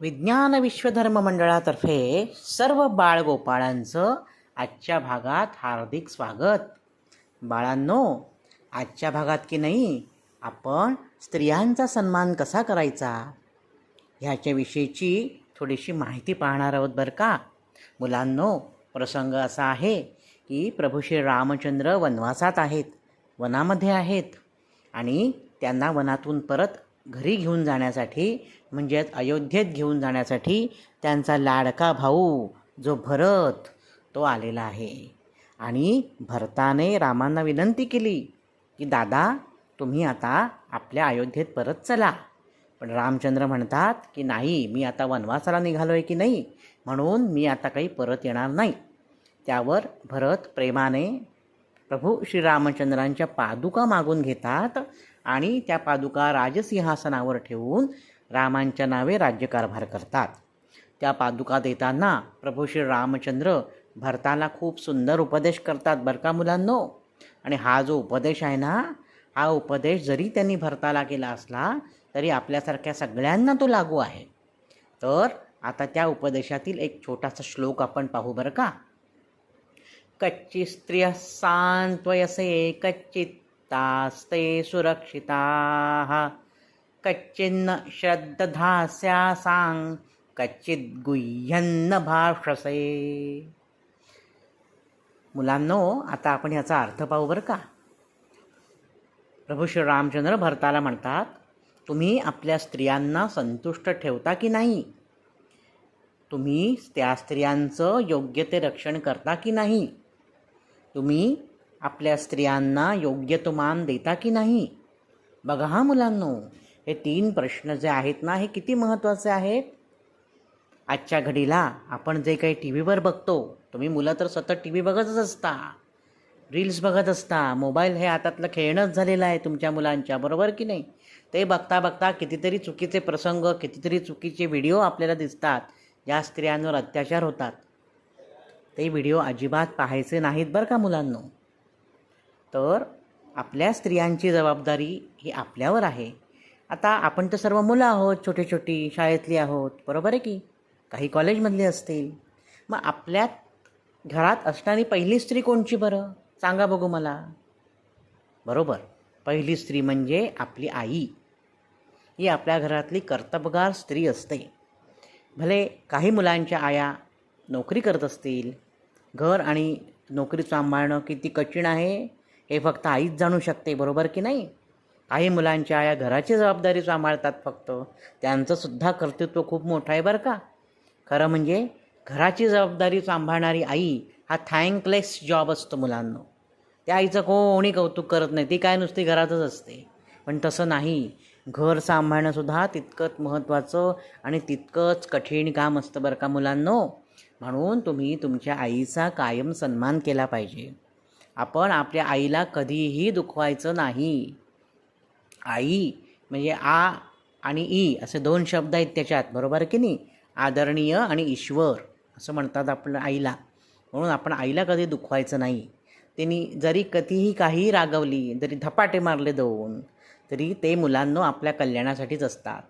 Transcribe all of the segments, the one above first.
विज्ञान विश्वधर्म मंडळातर्फे सर्व बाळगोपाळांचं आजच्या भागात हार्दिक स्वागत. बाळांनो आजच्या भागात की नाही आपण स्त्रियांचा सन्मान कसा करायचा? ह्याच्याविषयीची थोडीशी माहिती पाहणार आहोत बरं का? मुलांनो प्रसंग असा आहे की प्रभू श्री रामचंद्र वनवासात आहेत वनामध्ये आहेत आणि त्यांना वनातून परत घरी घेऊन जाण्यासाठी म्हणजेच अयोध्येत घेऊन जाण्यासाठी त्यांचा लाडका भाऊ जो भरत तो आलेला आहे. आणि भरताने रामांना विनंती केली की दादा तुम्ही आता आपल्या अयोध्येत परत चला. पण रामचंद्र म्हणतात की नाही मी आता वनवासाला निघालो आहे की नाही? म्हणून मी आता काही परत येणार नाही. त्यावर भरत प्रेमाने प्रभू श्रीरामचंद्रांच्या पादुका मागून घेतात आणि त्या पादुका राजसिंहासनावर ठेवून रामांच्या नावे राज्यकारभार करतात. त्या पादुका देताना प्रभू श्री रामचंद्र भरताला खूप सुंदर उपदेश करतात बरं का मुलांनो? आणि हा जो उपदेश आहे ना हा उपदेश जरी त्यांनी भरताला केला असला तरी आपल्यासारख्या सगळ्यांना तो लागू आहे. तर आता त्या उपदेशातील एक छोटासा श्लोक आपण पाहू बरं का? कच्ची स्त्रिय सांत्वयसे तास्ते सुरक्षिता। कच्चिन्न श्रद्धास्या सांग गुह्यन्न भाषसे मुलांनो आता आपण याचा अर्थ पाहू बरं का? प्रभू श्री रामचंद्र भरताला म्हणतात तुम्ही आपल्या स्त्रियांना संतुष्ट ठेवता की नाही? तुम्ही त्या स्त्रियांचं योग्य ते रक्षण करता की नाही? तुम्ही आपल्या स्त्रियांना योग्य तो मान देता की नाही? बघा हा मुलांनो हे तीन प्रश्न जे आहेत ना हे किती महत्त्वाचे आहेत? आजच्या घडीला आपण जे काही टी व्हीवर बघतो तुम्ही मुलं तर सतत टी व्ही बघतच असता रील्स बघत असता मोबाईल हे हातातलं खेळणंच झालेलं आहे तुमच्या मुलांच्या बरोबर की नाही? ते बघता बघता कितीतरी चुकीचे प्रसंग कितीतरी चुकीचे व्हिडिओ आपल्याला दिसतात ज्या स्त्रियांवर अत्याचार होतात. ते व्हिडिओ अजिबात पाहायचे नाहीत बरं का मुलांनो? तर आपल्या स्त्रियांची जबाबदारी ही आपल्यावर आहे. आता आपण तर सर्व मुलं आहोत छोटी छोटी शाळेतली आहोत बरोबर आहे की? काही कॉलेजमधली असतील. मग आपल्या घरात असणारी पहिली स्त्री कोणची बरं? सांगा बघू मला. बरोबर. पहिली स्त्री म्हणजे आपली आई. ही आपल्या घरातली कर्तबगार स्त्री असते. भले काही मुलांच्या आया नोकरी करत असतील घर आणि नोकरी सांभाळणं किती कठीण आहे हे फक्त आईच जाणू शकते बरोबर की नाही? काही मुलांच्या या घराची जबाबदारी सांभाळतात फक्त. त्यांचंसुद्धा कर्तृत्व खूप मोठं आहे बरं का. खरं म्हणजे घराची जबाबदारी सांभाळणारी आई हा थँकलेस जॉब असतो मुलांना. त्या आईचं कोणी कौतुक करत नाही ती काय नुसती घरातच असते. पण तसं नाही. घर सांभाळणंसुद्धा तितकंच महत्त्वाचं आणि तितकंच कठीण काम असतं बरं का मुलांनो. म्हणून तुम्ही तुमच्या आईचा कायम सन्मान केला पाहिजे. आपण आपल्या आईला कधीही दुखवायचं नाही. आई म्हणजे आ आणि ई असे दोन शब्द आहेत त्याच्यात बरोबर की नाही? आदरणीय आणि ईश्वर असं म्हणतात आपल्या आईला. म्हणून आपण आईला कधी दुखवायचं नाही. त्यांनी जरी कधीही काही रागवली जरी धपाटे मारले दोन तरी ते मुलांनो आपल्या कल्याणासाठीच असतात.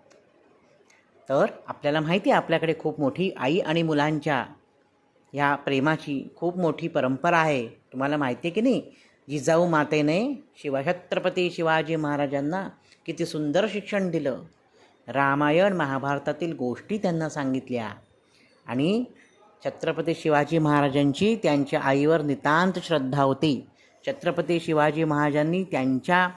तर आपल्याला माहिती आहे आपल्याकडे खूप मोठी आई आणि मुलांच्या ह्या प्रेमाची खूप मोठी परंपरा आहे. तुम्हाला माहिती आहे की नाही? जिजाऊ मातेने शिवा छत्रपती शिवाजी महाराजांना किती सुंदर शिक्षण दिलं. रामायण महाभारतातील गोष्टी त्यांना सांगितल्या. आणि छत्रपती शिवाजी महाराजांची त्यांच्या आईवर नितांत श्रद्धा होती. छत्रपती शिवाजी महाराजांनी त्यांच्या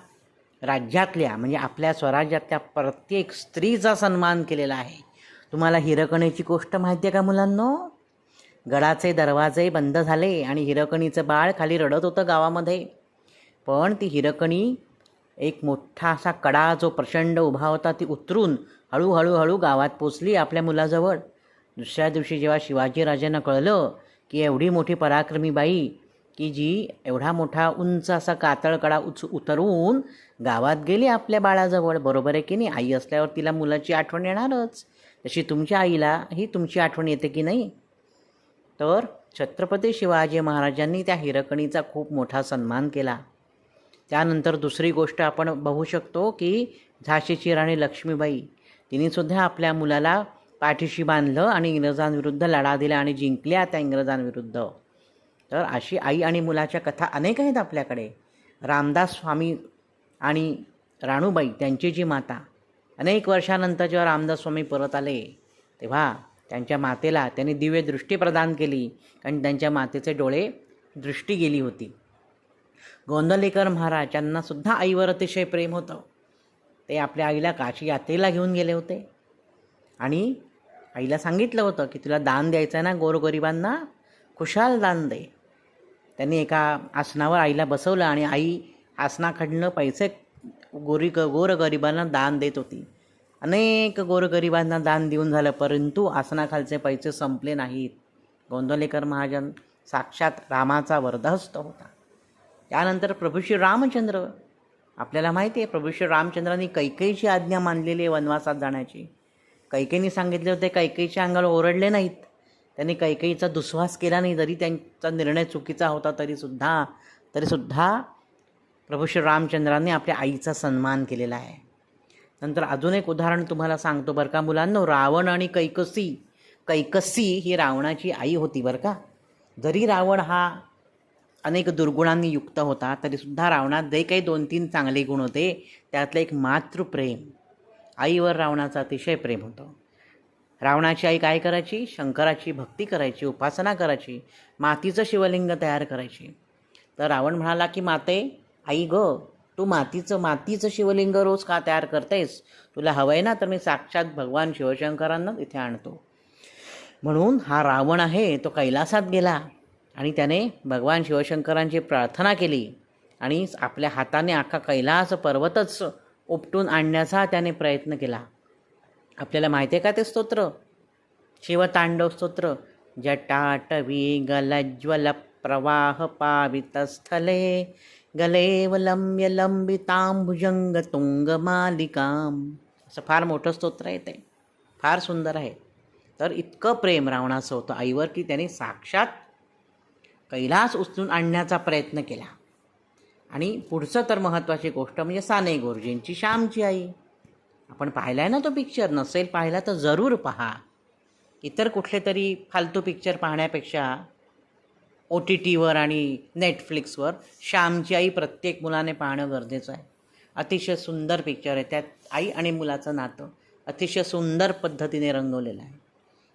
राज्यातल्या म्हणजे आपल्या स्वराज्यातल्या प्रत्येक स्त्रीचा सन्मान केलेला आहे. तुम्हाला हिरकणेची गोष्ट माहिती आहे का मुलांनो? गडाचे दरवाजे बंद झाले आणि हिरकणीचं बाळ खाली रडत होतं गावामध्ये. पण ती हिरकणी एक मोठा असा कडा जो प्रचंड उभा होता ती उतरून हळूहळू हळू गावात पोचली आपल्या मुलाजवळ. दुसऱ्या दिवशी जेव्हा शिवाजीराजांना कळलं की एवढी मोठी पराक्रमी बाई की जी एवढा मोठा उंच असा कातळ कडा उच उतरवून गावात गेली आपल्या बाळाजवळ बरोबर आहे की नाही? आई असल्यावर तिला मुलाची आठवण येणारच. तशी तुमच्या आईला ही तुमची आठवण येते की नाही? तर छत्रपती शिवाजी महाराजांनी त्या हिरकणीचा खूप मोठा सन्मान केला. त्यानंतर दुसरी गोष्ट आपण बघू शकतो की झाशीची राणी लक्ष्मीबाई तिनेसुद्धा आपल्या मुलाला पाठीशी बांधलं आणि इंग्रजांविरुद्ध लढा दिला आणि जिंकल्या त्या इंग्रजांविरुद्ध. तर अशी आई आणि मुलाच्या कथा अनेक आहेत आपल्याकडे. रामदास स्वामी आणि राणूबाई त्यांची जी माता. अनेक वर्षानंतर जेव्हा रामदास स्वामी परत आले तेव्हा त्यांच्या मातेला त्यांनी दिव्य दृष्टी प्रदान केली कारण त्यांच्या मातेचे डोळे दृष्टी गेली होती. गोंदलेकर महाराज यांनासुद्धा आईवर अतिशय प्रेम होतं. ते आपल्या आईला काशी यात्रेला घेऊन गेले होते. आणि आईला सांगितलं होतं की तुला दान द्यायचं आहे ना गोरगरिबांना? खुशाल दान दे. त्यांनी एका आसनावर आईला बसवलं आणि आई आसनाकडनं पैसे गोरी गोरगरिबांना दान देत होती. अनेक गोरगरिबांना दान देऊन झालं परंतु आसनाखालचे पैसे संपले नाहीत. गोंदवलेकर महाजन साक्षात रामाचा वरदहस्त होता. त्यानंतर प्रभू श्री रामचंद्र आपल्याला माहिती आहे प्रभू श्री रामचंद्रांनी कैकेयीची आज्ञा मानलेली आहे वनवासात जाण्याची. कैकेयीने सांगितले होते कैकेयीच्या अंगाला ओरडले नाहीत. त्यांनी कैकेयीचा दुस्वास केला नाही जरी त्यांचा निर्णय चुकीचा होता तरीसुद्धा तरीसुद्धा प्रभू श्री रामचंद्रांनी आपल्या आईचा सन्मान केलेला आहे. नंतर अजून एक उदाहरण तुम्हाला सांगतो बरं का. मुलांनो रावण आणि कैकसी कैकसी ही रावणाची आई होती बरं का. जरी रावण हा अनेक दुर्गुणांनी युक्त होता तरीसुद्धा रावणात जे काही दोन तीन चांगले गुण होते त्यातलं एक मातृप्रेम आईवर रावणाचं अतिशय प्रेम होतं. रावणाची आई काय करायची? शंकराची भक्ती करायची उपासना करायची मातीचं शिवलिंग तयार करायची. तर रावण म्हणाला की माते आई ग तू मातीचं मातीचं शिवलिंग रोज का तयार करतेस? तुला हवं आहे ना तर मी साक्षात भगवान शिवशंकरांना इथे आणतो. म्हणून हा रावण आहे तो कैलासात गेला आणि त्याने भगवान शिवशंकरांची प्रार्थना केली आणि आपल्या हाताने अख्खा कैलास पर्वतच उपटून आणण्याचा त्याने प्रयत्न केला. आपल्याला माहिती आहे का ते स्तोत्र? शिवतांडव स्तोत्र. जटाटवी गलज्वल प्रवाह पावितस्थले. गलेवलम्य लंब्य लंबितांभुजंग तुंग मालिकाम असं फार मोठं स्तोत्र आहे ते. फार सुंदर आहे. तर इतकं प्रेम रावणाचं होतं. आईवर की त्याने साक्षात कैलास उचलून आणण्याचा प्रयत्न केला. आणि पुढचं तर महत्त्वाची गोष्ट म्हणजे साने गुरुजींची श्यामची आई. आपण पाहिला आहे ना तो पिक्चर नसेल पाहिला तर जरूर पहा. इतर कुठले तरी फालतू पिक्चर पाहण्यापेक्षा ओ टी टीवर आणि नेटफ्लिक्सवर श्यामची आई प्रत्येक मुलाने पाहणं गरजेचं आहे. अतिशय सुंदर पिक्चर आहे. त्यात आई आणि मुलाचं नातं अतिशय सुंदर पद्धतीने रंगवलेलं आहे.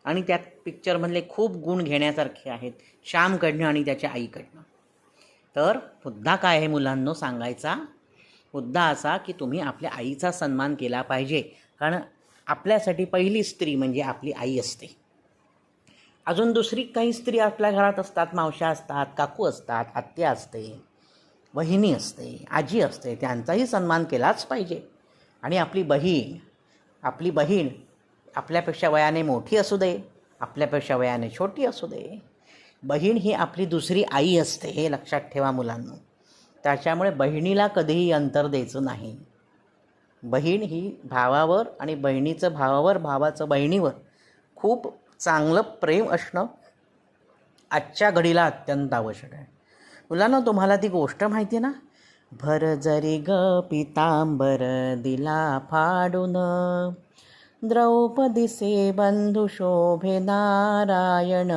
आणि त्यात पिक्चरमधले खूप गुण घेण्यासारखे आहेत श्यामकडनं आणि त्याच्या आईकडनं. तर मुद्दा काय आहे मुलांनो सांगायचा? मुद्दा असा की तुम्ही आपल्या आईचा सन्मान केला पाहिजे. कारण आपल्यासाठी पहिली स्त्री म्हणजे आपली आई असते. अजून दुसरी काही स्त्री आपल्या घरात असतात मावशा असतात काकू असतात आत्या असते बहिणी असते आजी असते त्यांचाही सन्मान केलाच पाहिजे. आणि आपली बहीण आपली बहीण आपल्यापेक्षा वयाने मोठी असू दे आपल्यापेक्षा वयाने छोटी असू दे. बहीण ही आपली दुसरी आई असते हे लक्षात ठेवा मुलांनो. त्याच्यामुळे बहिणीला कधीही अंतर द्यायचं नाही. बहीण ही भावावर आणि बहिणीचं भावावर भावाचं बहिणीवर खूप चांगलं प्रेम असणं आजच्या घडीला अत्यंत आवश्यक आहे. मुलांना तुम्हाला ती गोष्ट माहिती आहे ना? भर जरी ग पितांबर दिला फाडून द्रौपदीसे बंधू शोभे नारायण.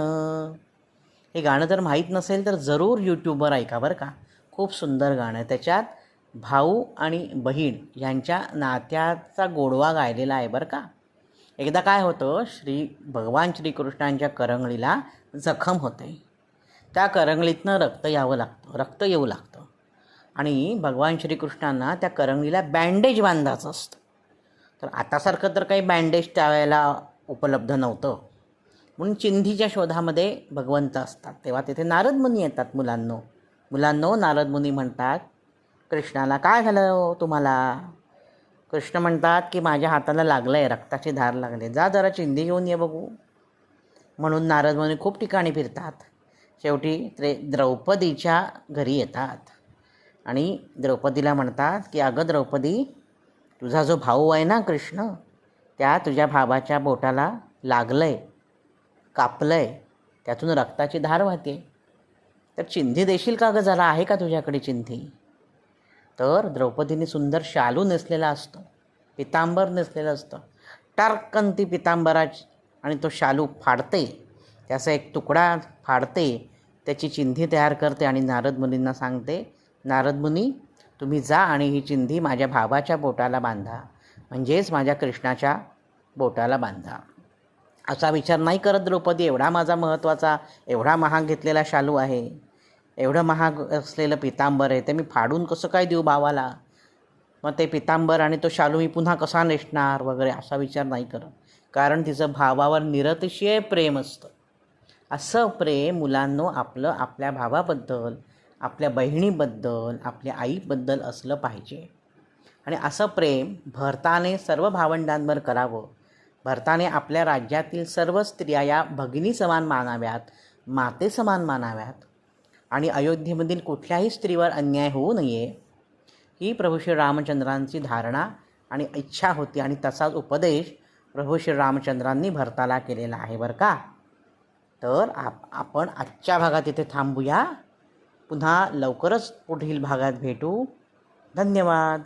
हे गाणं जर माहीत नसेल तर जरूर यूट्यूबवर ऐका बरं का. खूप सुंदर गाणं आहे. त्याच्यात भाऊ आणि बहीण यांच्या नात्याचा गोडवा गायलेला आहे बरं का. एकदा काय होतं श्री भगवान श्रीकृष्णांच्या करंगळीला जखम होते. त्या करंगळीतनं रक्त यावं लागतं रक्त येऊ लागतं. आणि भगवान श्रीकृष्णांना त्या करंगळीला बँडेज बांधायचं असतं. तर आतासारखं तर काही बँडेज त्यावेळेला उपलब्ध नव्हतं. म्हणून चिंधीच्या शोधामध्ये भगवंत असतात. तेव्हा तिथे नारद मुनी येतात मुलांनो. मुलांनो नारद मुनी म्हणतात कृष्णाला काय झालं हो तुम्हाला? कृष्ण म्हणतात की माझ्या हाताला लागलं आहे रक्ताची धार लागली. जा जरा चिंधी घेऊन ये बघू. म्हणून नारद मुनी खूप ठिकाणी फिरतात. शेवटी ते द्रौपदीच्या घरी येतात. आणि द्रौपदीला म्हणतात की अगं द्रौपदी तुझा जो भाऊ आहे ना कृष्ण त्या तुझ्या भावाच्या बोटाला लागलं आहे कापलं आहे त्यातून रक्ताची धार वाहते तर चिंधी देशील का गं? जरा आहे का तुझ्याकडे चिंधी? तर द्रौपदीने सुंदर शालू नेसलेला असतो पितांबर नेसलेलं असतं. टारकन ती पितांबरा आणि तो शालू फाडते त्याचा एक तुकडा फाडते त्याची चिंधी तयार करते आणि नारद मुनींना सांगते नारद मुनी तुम्ही जा आणि ही चिंधी माझ्या भावाच्या बोटाला बांधा म्हणजेच माझ्या कृष्णाच्या बोटाला बांधा. असा विचार नाही करत द्रौपदी. एवढा माझा महत्त्वाचा एवढा महाग घेतलेला शालू आहे. एवढं महाग असलेलं पितांबर आहे ते मी फाडून कसं काय देऊ भावाला? मग ते पितांबर आणि तो शालू मी पुन्हा कसा नेसणार वगैरे असा विचार नाही करत. कारण तिचं भावावर निरतिशय प्रेम असतं. असं प्रेम मुलांनो आपलं आपल्या भावाबद्दल आपल्या बहिणीबद्दल आपल्या आईबद्दल असलं पाहिजे. आणि असं प्रेम भरताने सर्व भावंडांवर करावं. भरताने आपल्या राज्यातील सर्व स्त्रिया या भगिनी समान मानाव्यात माते समान मानाव्यात. आणि अयोध्येमधील कुठल्याही स्त्रीवर अन्याय होऊ नये ही प्रभू श्री रामचंद्रांची धारणा आणि इच्छा होती आणि तसाच उपदेश प्रभू श्री रामचंद्रांनी भरताला केलेला आहे बरं का? तर आप आपण आजच्या भागात इथे थांबूया. पुन्हा लवकरच पुढील भागात भेटू. धन्यवाद.